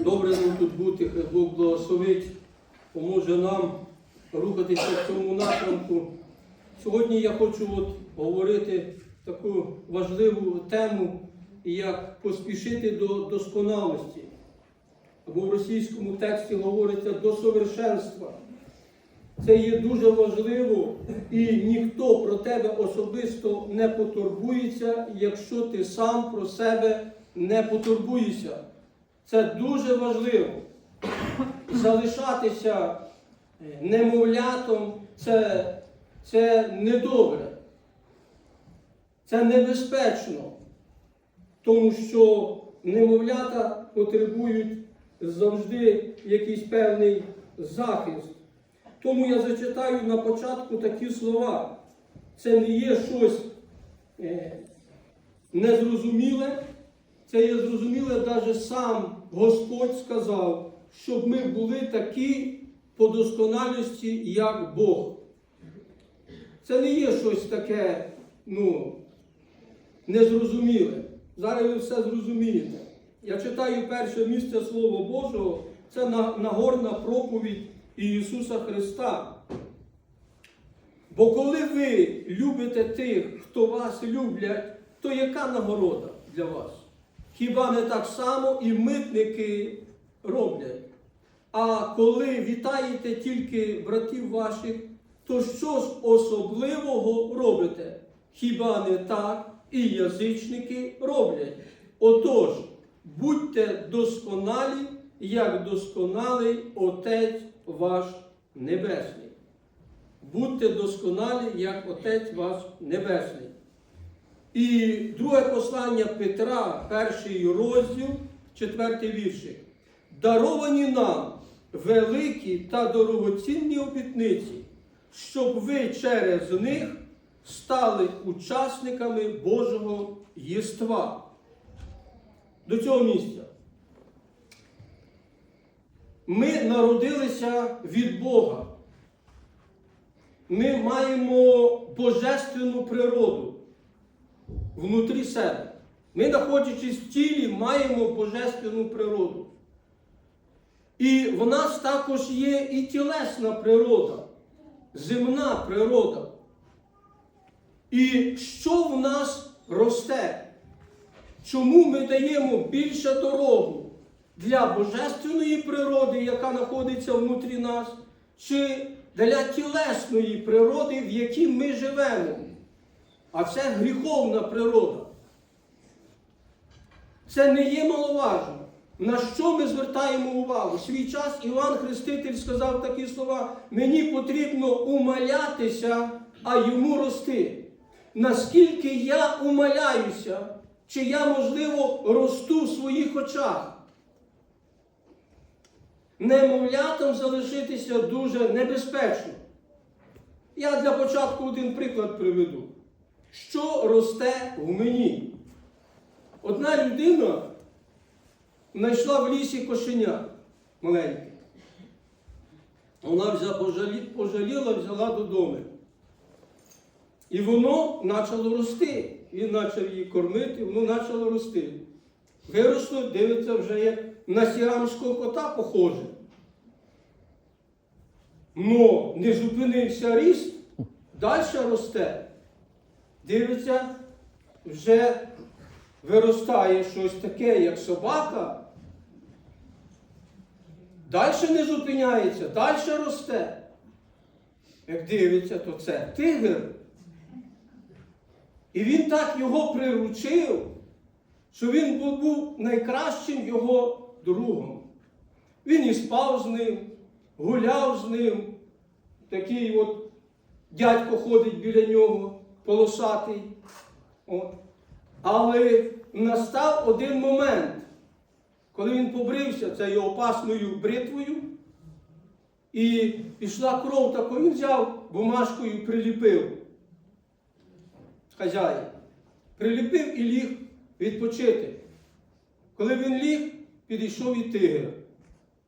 Добре нам тут бути, хай Бог благословить, поможе нам рухатися в цьому напрямку. Сьогодні я хочу от говорити таку важливу тему, як поспішити до досконалості. Або в російському тексті говориться до совершенства. Це є дуже важливо, і ніхто про тебе особисто не потурбується, якщо ти сам про себе не потурбуєшся. Це дуже важливо. Залишатися е, немовлятом це, це недобре. Це небезпечно, тому що немовлята потребують завжди якийсь певний захист. Тому я зачитаю на початку такі слова. Це не є щось е, незрозуміле, це є зрозуміле, навіть сам Господь сказав, щоб ми були такі по досконалості, як Бог. Це не є щось таке, ну, незрозуміле. Зараз ви все зрозумієте. Я читаю перше місце Слова Божого, це Нагорна проповідь Ісуса Христа. Бо коли ви любите тих, хто вас люблять, то яка нагорода для вас? Хіба не так само і митники роблять? А коли вітаєте тільки братів ваших, то що ж особливого робите? Хіба не так і язичники роблять? Отож, будьте досконалі, як досконалий Отець ваш Небесний. Будьте досконалі, як Отець ваш Небесний. І друге послання Петра, перший розділ, четвертий віршик. Даровані нам великі та дорогоцінні обітниці, щоб ви через них стали учасниками Божого єства. До цього місця. Ми народилися від Бога. Ми маємо божественну природу внутрі себе. Ми, знаходячись в тілі, маємо божественну природу. І в нас також є і тілесна природа, земна природа. І що в нас росте? Чому ми даємо більше дорогу для божественної природи, яка знаходиться внутрі нас, чи для тілесної природи, в якій ми живемо? А це гріховна природа. Це не є маловажно. На що ми звертаємо увагу? Свій час Іван Хреститель сказав такі слова: мені потрібно умалятися, а йому рости. Наскільки я умаляюся, чи я, можливо, росту в своїх очах? Немовлятам залишитися дуже небезпечно. Я для початку один приклад приведу. Що росте в мені? Одна людина знайшла в лісі кошеня маленьке. Вона взя, пожалі, пожаліла, взяла додому. І воно почало рости. Він почав її кормити, воно почало рости. Виросло, дивиться вже як на сіамського кота похоже. Но не зупинився ріст, далі росте. Дивиться, вже виростає щось таке, як собака. Далі не зупиняється, далі росте. Як дивиться, то це тигр. І він так його приручив, що він був найкращим його другом. Він і спав з ним, гуляв з ним. Такий от дядько ходить біля нього, полосатий. От. Але настав один момент, коли він побрився цією опасною бритвою, і пішла кров таку, він взяв бумажкою, приліпив хазяїн. Приліпив і ліг відпочити. Коли він ліг, підійшов і тигр.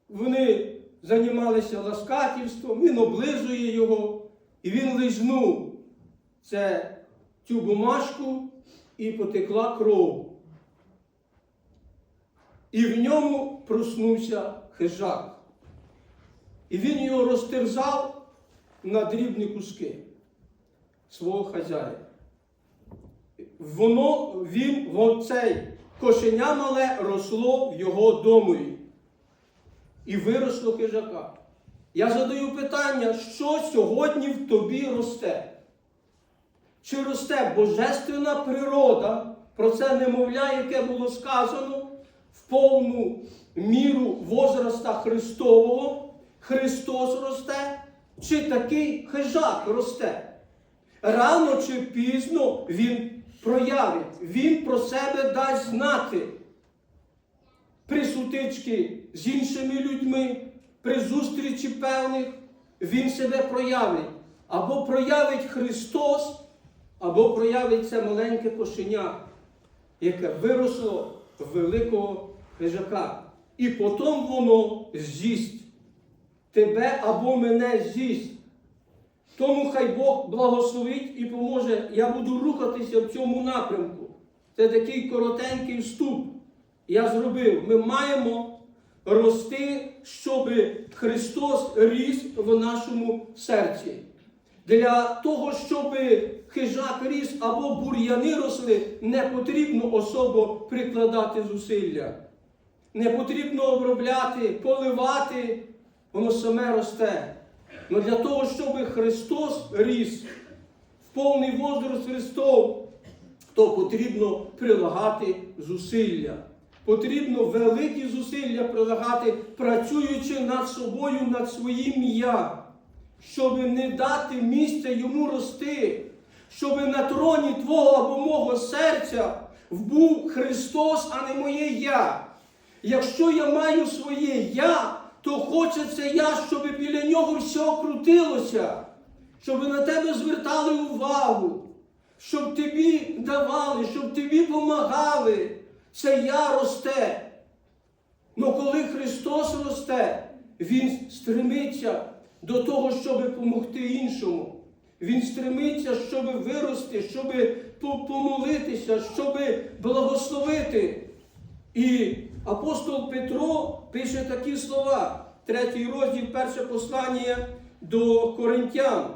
Вони займалися ласкательством, він облизує його, і він лизнув це, цю бумажку і потекла кров. і в ньому проснувся хижак. І він його розтерзав на дрібні куски свого хазяїна. Воно, він, цей кошеня мале росло в його домові. І виросло хижака. Я задаю питання, що сьогодні в тобі росте? Чи росте божественна природа, про це немовля, яке було сказано, в повну міру возраста Христового, Христос росте, чи такий хижак росте? Рано чи пізно Він проявить, Він про себе дасть знати. При сутичці з іншими людьми, при зустрічі певних, Він себе проявить. Або проявить Христос, або проявить це маленьке кошеня, яке виросло великого хижака. І потім воно з'їсть тебе або мене з'їсть. Тому хай Бог благословить і поможе. Я буду рухатися в цьому напрямку. Це такий коротенький вступ. Я зробив. Ми маємо рости, щоб Христос ріс в нашому серці. Для того, щоб хижак ріс або бур'яни росли, не потрібно особо прикладати зусилля. Не потрібно обробляти, поливати, воно саме росте. Но для того, щоб Христос ріс в повний возраст Христов, то потрібно прилагати зусилля. Потрібно великі зусилля прилагати, працюючи над собою, над своїм я, щоб не дати місця йому рости, щоб на троні Твого або мого серця був Христос, а не моє я. Якщо я маю своє я, то хочеться я, щоб біля нього все крутилося, щоб на тебе звертали увагу, щоб тобі давали, щоб тобі помагали. Це я росте. Но коли Христос росте, Він стремиться до того, щоб допомогти іншому. Він стремиться, щоб вирости, щоб помолитися, щоб благословити. І апостол Петро пише такі слова, третій розділ, перше послання до Коринтян.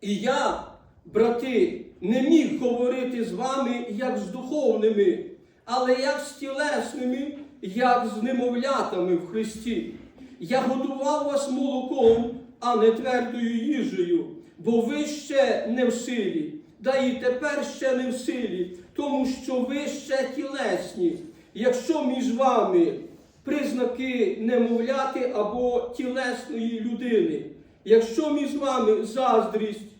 І я, брати, не міг говорити з вами як з духовними, але як з тілесними, як з немовлятами в Христі. Я годував вас молоком, а не твердою їжею, бо ви ще не в силі, да і тепер ще не в силі, тому що ви ще тілесні. Якщо між вами признаки немовляти або тілесної людини, якщо між вами заздрість,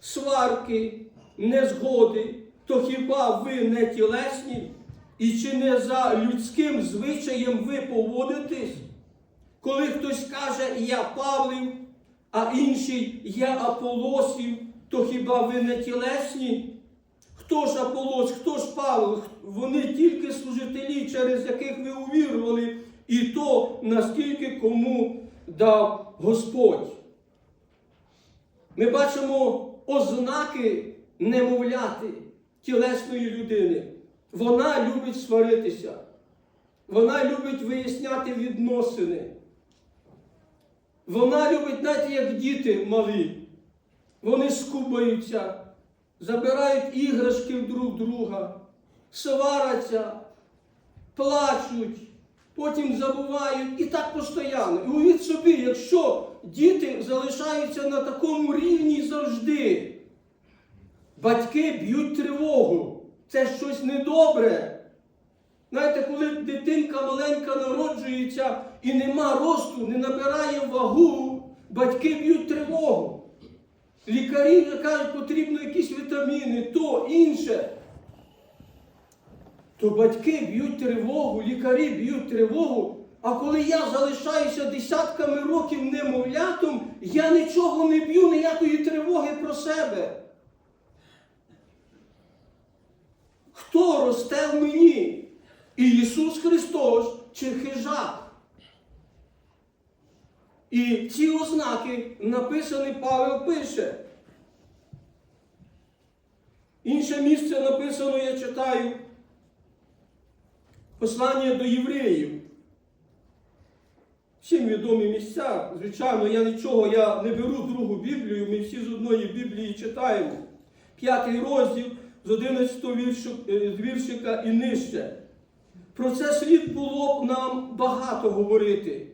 сварки, незгоди, то хіба ви не тілесні? І чи не за людським звичаєм ви поводитесь? Коли хтось каже Я Павлів, а інший Я Аполосів, то хіба ви не тілесні? Хто ж Аполос, хто ж Павло? Вони тільки служителі, через яких ви увірували, і то наскільки кому дав Господь. Ми бачимо ознаки немовляти тілесної людини. Вона любить сваритися. Вона любить виясняти відносини. Вона любить, знаєте, як діти малі. Вони скубаються, забирають іграшки друг друга, сваряться, плачуть, потім забувають і так постійно. І уявіть собі, якщо діти залишаються на такому рівні завжди, батьки б'ють тривогу. Це щось недобре. Знаєте, коли дитинка маленька народжується і нема росту, не набирає вагу, батьки б'ють тривогу. Лікарі кажуть, потрібно якісь вітаміни, то інше. То батьки б'ють тривогу, лікарі б'ють тривогу. А коли я залишаюся десятками років немовлятом, я нічого не б'ю, ніякої тривоги про себе. Хто росте в мені? Ісус Христос чи хижак? І ці ознаки написані Павел пише. Інше місце написано, я читаю. Послання до євреїв. Всім відомі місця. Звичайно, я нічого я не беру другу Біблію, ми всі з одної Біблії читаємо. П'ятий розділ з 11 віршу, е, віршика і нижче. Про це слід було б нам багато говорити,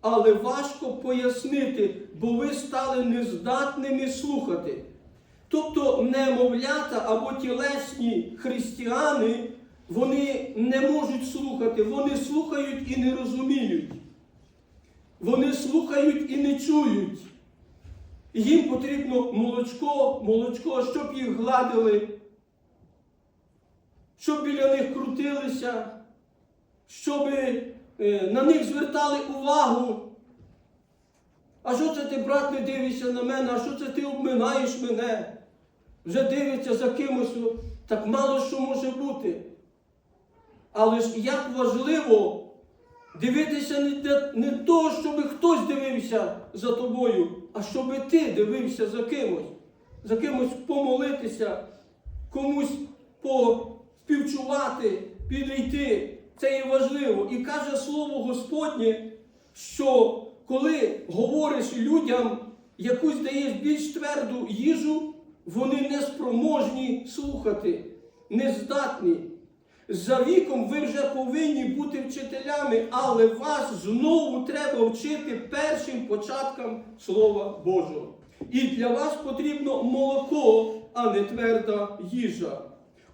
але важко пояснити, бо ви стали нездатними слухати. Тобто немовлята або тілесні християни, вони не можуть слухати, вони слухають і не розуміють. Вони слухають і не чують. Їм потрібно молочко, молочко, щоб їх гладили, щоб біля них крутилися, щоб е, на них звертали увагу. А що це ти, брат, не дивишся на мене? А що це ти обминаєш мене? Вже дивиться за кимось, так мало що може бути. Але ж як важливо дивитися не, для- не того, щоб хтось дивився за тобою, а щоб ти дивився за кимось, за кимось помолитися, комусь поспівчувати, підійти. Це є важливо. І каже Слово Господнє, що коли говориш людям, якусь даєш більш тверду їжу, вони не спроможні слухати, не здатні. За віком ви вже повинні бути вчителями, але вас знову треба вчити першим початкам Слова Божого. І для вас потрібно молоко, а не тверда їжа.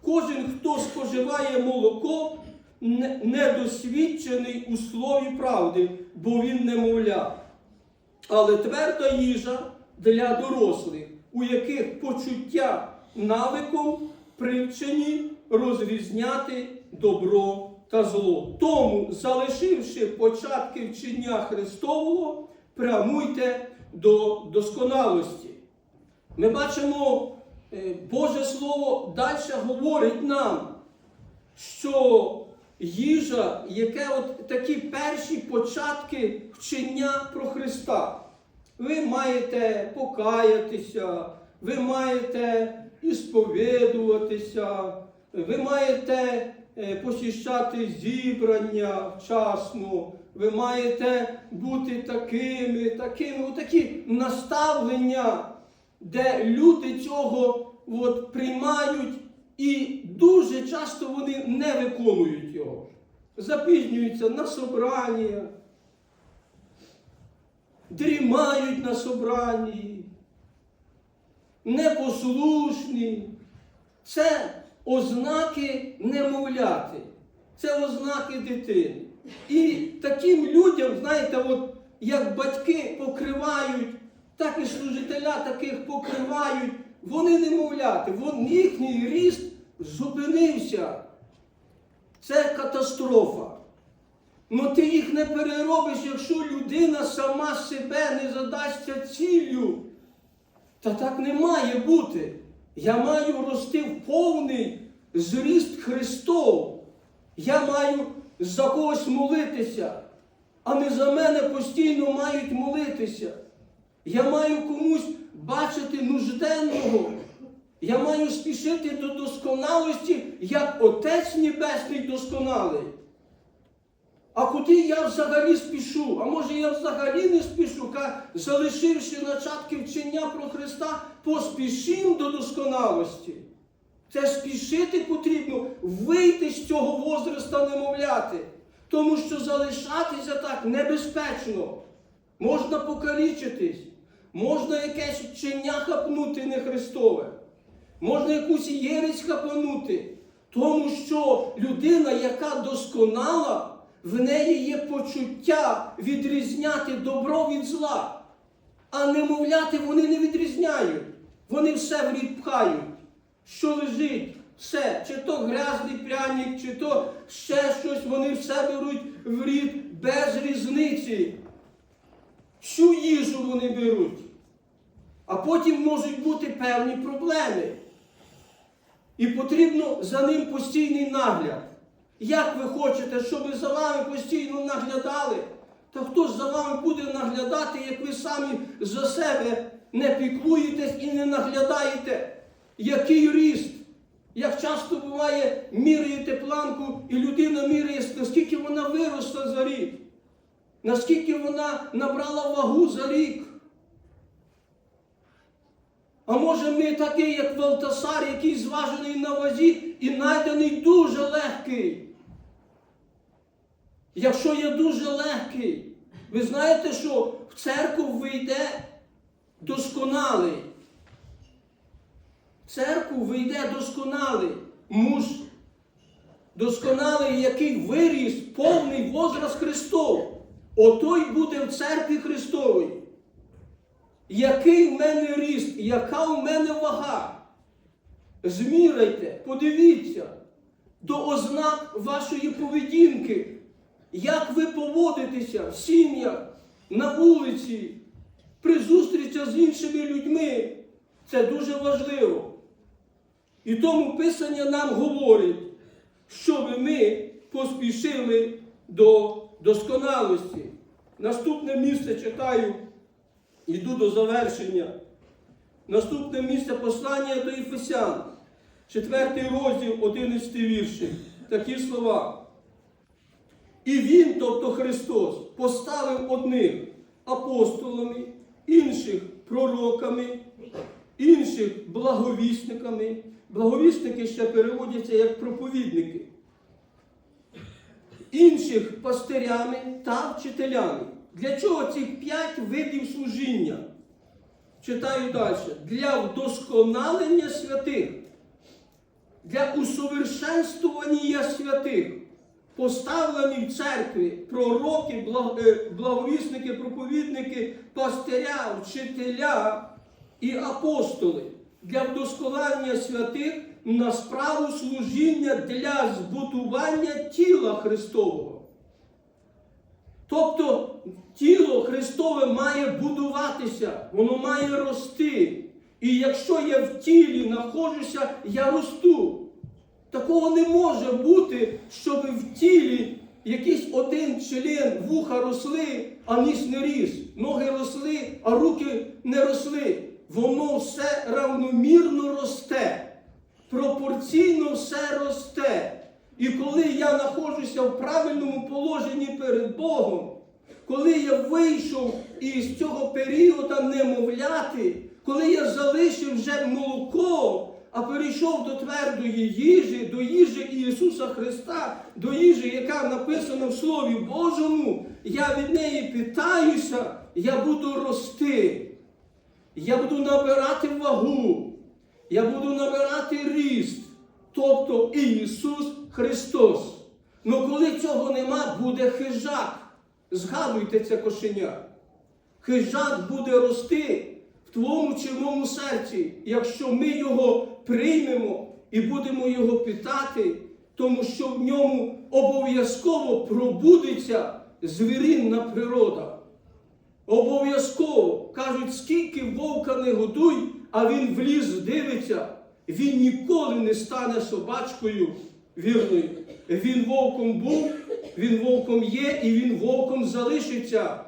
Кожен, хто споживає молоко, недосвідчений у слові правди, бо він немовля. Але тверда їжа для дорослих, у яких почуття навиком привчені розрізняти добро та зло. Тому, залишивши початки вчення Христового, прямуйте до досконалості. Ми бачимо, е, Боже Слово далі говорить нам, що їжа, яке от такі перші початки вчення про Христа. Ви маєте покаятися, ви маєте ісповідуватися, ви маєте е, посіщати зібрання вчасно, ви маєте бути такими, такими, отакі наставлення, де люди цього от, приймають і дуже часто вони не виконують його. Запізнюються на собрання, дрімають на собранні, непослушні. Це ознаки немовляти, це ознаки дитини. І таким людям, знаєте, от як батьки покривають, так і служителя таких покривають, вони немовляти, їхній ріст зупинився. Це катастрофа. Ну ти їх не переробиш, якщо людина сама себе не задасться ціллю. Та так не має бути. Я маю рости в повний зріст Христов. Я маю за когось молитися, а не за мене постійно мають молитися. Я маю комусь бачити нужденного. Я маю спішити до досконалості, як Отець Небесний досконалий. А куди я взагалі спішу? А може я взагалі не спішу, Ка- залишивши начатки вчення про Христа, поспішим до досконалості. Це спішити потрібно вийти з цього возраста немовляти. Тому що залишатися так небезпечно. Можна покалічитись, можна якесь вчення хапнути не Христове, можна якусь єресь хапанути. Тому що людина, яка досконала, в неї є почуття відрізняти добро від зла. А немовляти вони не відрізняють. Вони все в рід пхають. Що лежить, все, чи то грязний пряник, чи то ще щось, вони все беруть в рід без різниці. Всю їжу вони беруть. А потім можуть бути певні проблеми. І потрібно за ним постійний нагляд. Як ви хочете, щоб за вами постійно наглядали? Та хто ж за вами буде наглядати, як ви самі за себе не піклуєтесь і не наглядаєте? Який ріст? Як часто буває, міряєте планку, і людина міряє, наскільки вона виросла за рік, наскільки вона набрала вагу за рік. А може ми такий, як Валтасар, який зважений на вазі і найдений дуже легкий. Якщо я дуже легкий, ви знаєте, що в церкву вийде досконалий. В церкву вийде досконалий муж, досконалий, який виріс повний возраст Христов. Отой буде в церкві Христовій. Який в мене ріст, яка в мене вага? Зміряйте, подивіться до ознак вашої поведінки, як ви поводитеся в сім'ях, на вулиці, при зустрічах з іншими людьми. Це дуже важливо. І тому Писання нам говорить, щоб ми поспішили до досконалості. Наступне місце читаю, іду до завершення. Наступне місце послання до Ефесян, 4 розділ, 11 вірші. Такі слова. І Він, тобто Христос, поставив одних апостолами, інших пророками, інших благовісниками. Благовісники ще переводяться як проповідники, інших пастирями та вчителями. Для чого цих п'ять видів служіння? Читаю далі. Для вдосконалення святих, для усовершенствування святих, поставлені в церкві пророки, е, благовісники, проповідники, пастиря, вчителя і апостоли для вдосконалення святих на справу служіння для збудування тіла Христового. Тобто тіло Христове має будуватися, воно має рости. І якщо я в тілі знаходжуся, я росту. Такого не може бути, щоб в тілі якийсь один член вуха росли, а ніс не ріс. Ноги росли, а руки не росли. Воно все равномірно росте. Пропорційно все росте. І коли я знаходжуся в правильному положенні перед Богом, коли я вийшов із цього періоду немовляти, коли я залишив вже молоко, а перейшов до твердої їжі, до їжі Ісуса Христа, до їжі, яка написана в Слові Божому, я від неї питаюся, я буду рости. Я буду набирати вагу, я буду набирати ріст, тобто Ісус Христос. Ну коли цього нема, буде хижак. Згадуйте це кошеня. Хижак буде рости в твоєму чи в моєму серці, якщо ми його приймемо і будемо його питати, тому що в ньому обов'язково пробудеться звіринна природа. Обов'язково кажуть, скільки вовка не годуй, а він в ліс дивиться, він ніколи не стане собачкою вірною. Він вовком був, він вовком є і він вовком залишиться.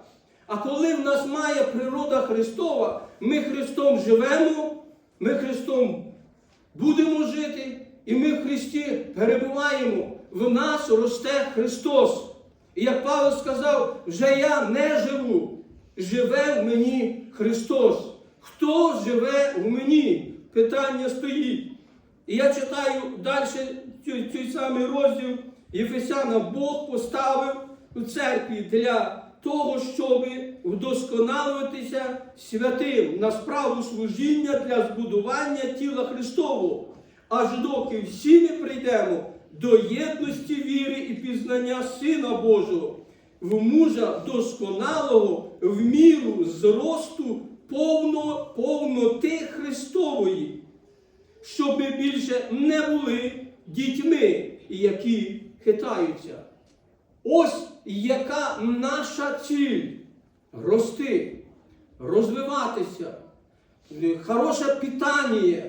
А коли в нас має природа Христова, ми Христом живемо, ми Христом будемо жити, і ми в Христі перебуваємо. В нас росте Христос. І як Павло сказав, вже я не живу, живе в мені Христос. Хто живе в мені? Питання стоїть. І я читаю далі цей, самий розділ Єфесяна Бог поставив у церкві для того, щоб вдосконалюватися святим на справу служіння для збудування тіла Христового. Аж доки всі ми прийдемо до єдності віри і пізнання Сина Божого, в мужа досконалого в міру зросту повно, повноти Христової, щоб більше не були дітьми, які хитаються. Ось яка наша ціль рости, розвиватися, хороше питання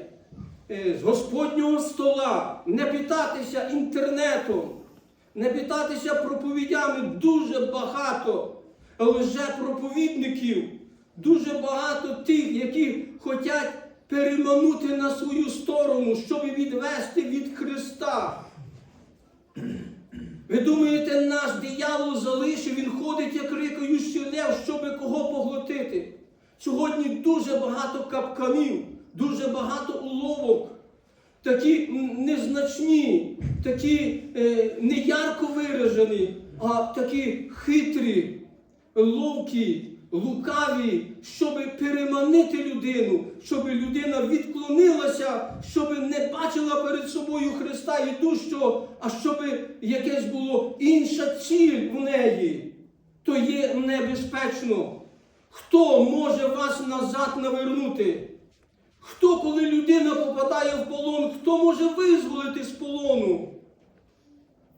е, з Господнього стола, не питатися інтернетом, не питатися проповідями дуже багато лже проповідників, дуже багато тих, які хочуть переманути на свою сторону, щоб відвести від Христа. Ви думаєте, наш диявол залишив, він ходить, як рикаючий лев, щоб кого поглотити. Сьогодні дуже багато капканів, дуже багато уловок, такі незначні, такі е, неярко виражені, а такі хитрі, ловкі, лукаві, щоб переманити людину, щоб людина відклонилася, щоб не бачила перед собою Христа ідущого, а щоб якесь було інша ціль в неї, то є небезпечно. Хто може вас назад навернути? Хто, коли людина попадає в полон, хто може визволити з полону?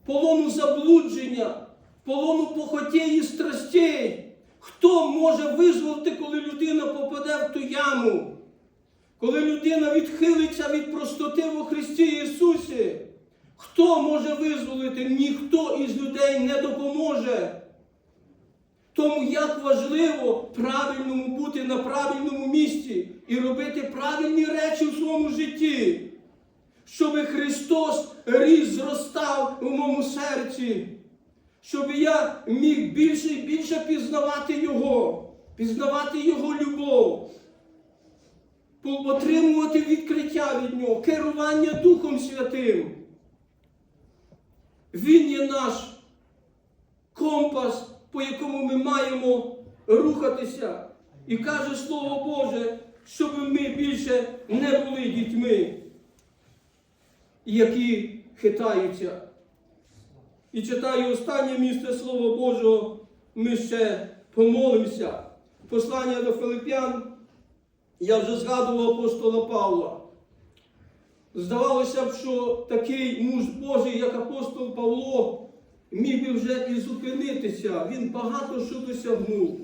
Полону заблудження, полону похотєї страстей. Хто може визволити, коли людина попаде в ту яму? Коли людина відхилиться від простоти во Христі Ісусі? Хто може визволити? Ніхто із людей не допоможе. Тому як важливо правильному бути на правильному місці і робити правильні речі в своєму житті, щоб Христос ріс зростав у моєму серці, щоб я міг більше і більше пізнавати Його, пізнавати Його любов, отримувати відкриття від Нього, керування Духом Святим. Він є наш компас, по якому ми маємо рухатися. І каже Слово Боже, щоб ми більше не були дітьми, які хитаються. І читаю останнє місце Слова Божого, ми ще помолимося. Послання до Филип'ян, я вже згадував апостола Павла. Здавалося б, що такий муж Божий, як апостол Павло, міг би вже і зупинитися. Він багато що досягнув.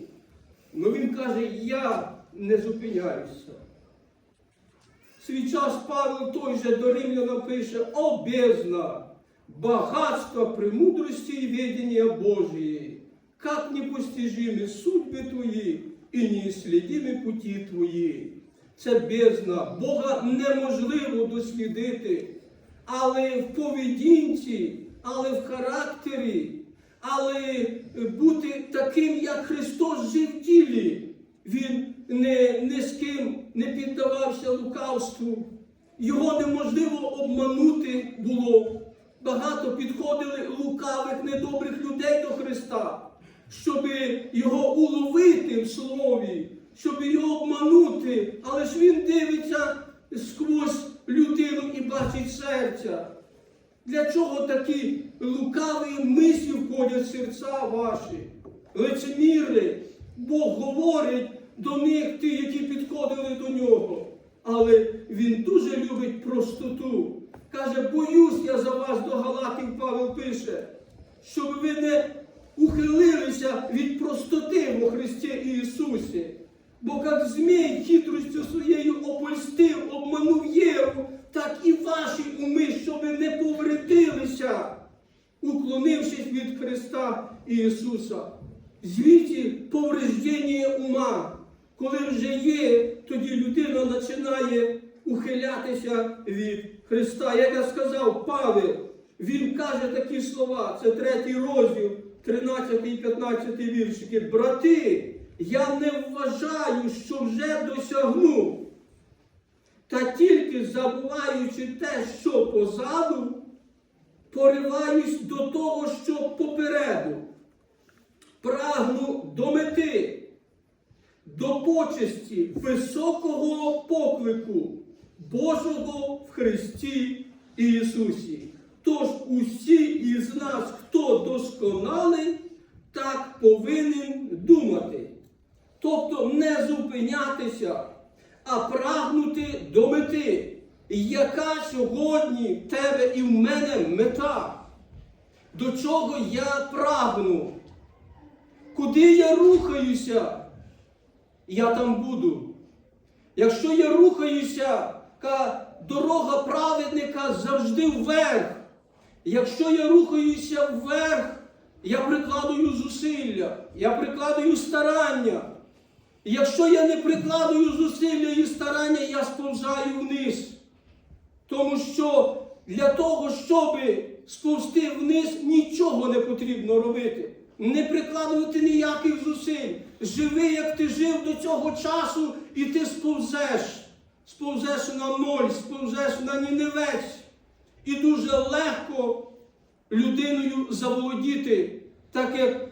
Але він каже, я не зупиняюся. Свій час Павло той же до Римляна пише, о бездна, богатство премудрости и ведения Божьей, как непостижимы судьбы Твої і неслідимі путі Твої. Це бездна. Бога неможливо дослідити, але в поведінці, але в характері, але бути таким, як Христос жив в тілі. Він не, не з ким не піддавався лукавству. Його неможливо обманути було. Багато підходили лукавих, недобрих людей до Христа, щоб його уловити в слові, щоб його обманути. Але ж він дивиться сквозь людину і бачить серця. Для чого такі лукаві мислі входять в серця ваші? Лицеміри, Бог говорить до них, ті, які підходили до нього. Але він дуже любить простоту. Каже, боюсь я за вас до Галатів, Павел пише, щоб ви не ухилилися від простоти во Христі Ісусі. Бо як змій хитростю своєю опольстив, обманув Єву, так і ваші уми, щоб не повредилися, уклонившись від Христа Ісуса. Звідти повреждення ума, коли вже є, тоді людина починає ухилятися від Христа. Як я сказав, Павел, він каже такі слова, це третій розділ, 13 і 15 віршики. Брати, я не вважаю, що вже досягнув. Та тільки забуваючи те, що позаду, пориваюсь до того, що попереду. Прагну до мети, до почесті високого поклику Божого в Христі Ісусі. Тож усі із нас, хто досконалий, так повинен думати. Тобто не зупинятися, а прагнути до мети. Яка сьогодні в тебе і в мене мета? До чого я прагну? Куди я рухаюся? Я там буду. Якщо я рухаюся, дорога праведника завжди вверх. Якщо я рухаюся вверх, я прикладую зусилля, я прикладую старання. Якщо я не прикладую зусилля і старання, я сповзаю вниз. Тому що для того, щоб сповзти вниз, нічого не потрібно робити. Не прикладувати ніяких зусиль. Живи, як ти жив до цього часу, і ти сповзеш. Сповзеш на ноль, сповзеш на ніневець. І дуже легко людиною заволодіти, так як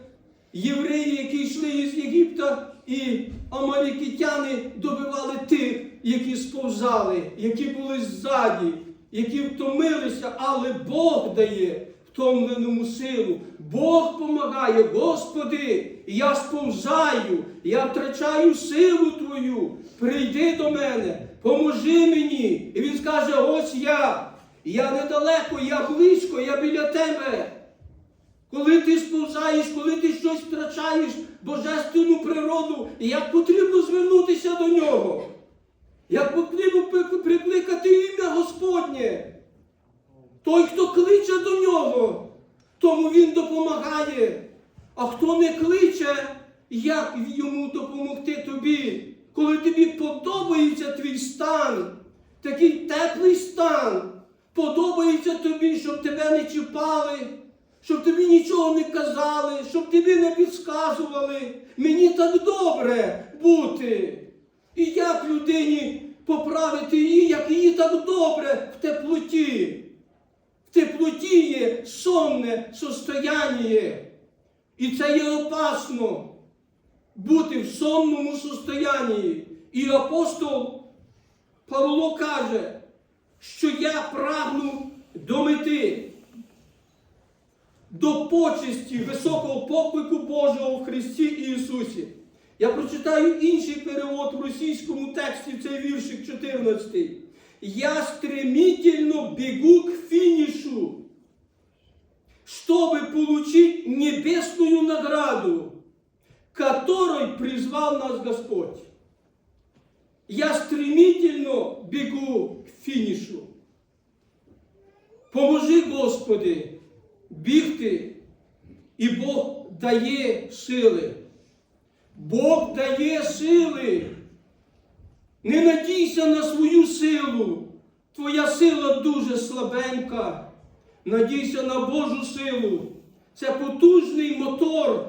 євреї, які йшли із Єгипта, і амалікітяни добивали тих, які сповзали, які були ззаді, які втомилися, але Бог дає втомленому силу. Бог помагає, Господи, я сповзаю, я втрачаю силу Твою. Прийди до мене, поможи мені. І він скаже: ось я. Я недалеко, я близько, я біля тебе. Коли ти сповзаєш, коли ти щось втрачаєш, божественну природу, як потрібно звернутися до нього. Як потрібно прикликати ім'я Господнє. Той, хто кличе до нього, тому він допомагає. А хто не кличе, як йому допомогти тобі, коли тобі подобається твій стан, такий теплий стан, подобається тобі, щоб тебе не чіпали, щоб тобі нічого не казали, щоб тобі не підсказували. Мені так добре бути. І як людині поправити її, як їй так добре в теплоті. В теплоті є сонне состояння. І це є опасно бути в сонному состоянні. І апостол Павло каже, що я прагну до мети, до почесті високого поклику Божого в Христі Ісусі. Я прочитаю інший перевод в російському тексті, цей віршик 14. Я стремительно бегу к финишу, чтобы получить небесную награду, которой призвал нас Господь. Я стремительно бегу к фінішу. Поможи, Господи, бігти, і Бог дає сили. Бог дає сили. Не надійся на свою силу. Твоя сила дуже слабенька. Надійся на Божу силу. Це потужний мотор,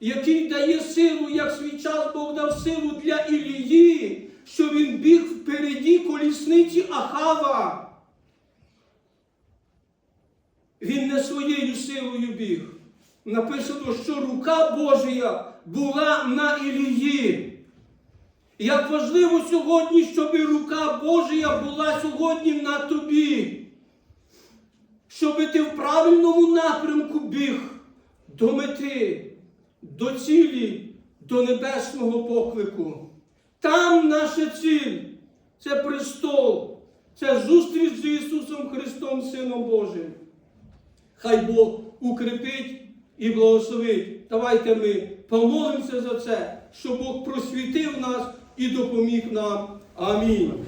який дає силу, як свій час Бог дав силу для Ілії, що він біг впереді колісниці Ахава. Він не своєю силою біг. Написано, що рука Божія була на Ілії. Як важливо сьогодні, щоб і рука Божія була сьогодні на тобі. Щоб ти в правильному напрямку біг до мети, до цілі, до небесного поклику. Там наша ціль це престол, це зустріч з Ісусом Христом, Сином Божим. Хай Бог укріпить і благословить. Давайте ми помолимося за це, щоб Бог просвітив нас і допоміг нам. Амінь.